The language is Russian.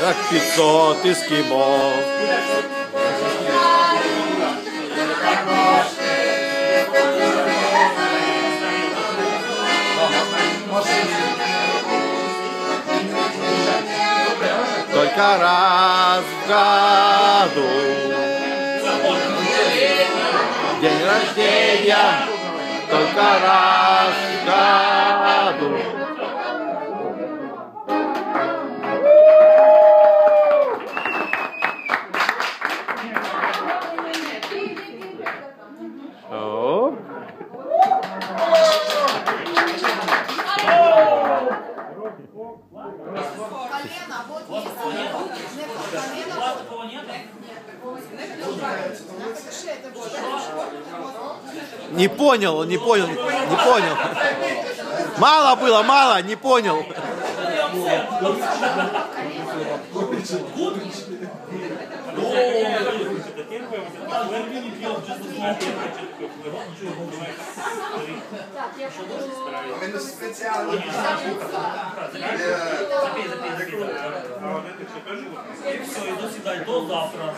Как 500 эскимо. Только раз в году День рождения Только раз в О. Колено, вот есть. Не колено. Такого нет? Не понял, не понял, не понял. Мало было, мало, не понял. Ми спеціально Запей, запей, запей. І все, і до свидання, до завтра.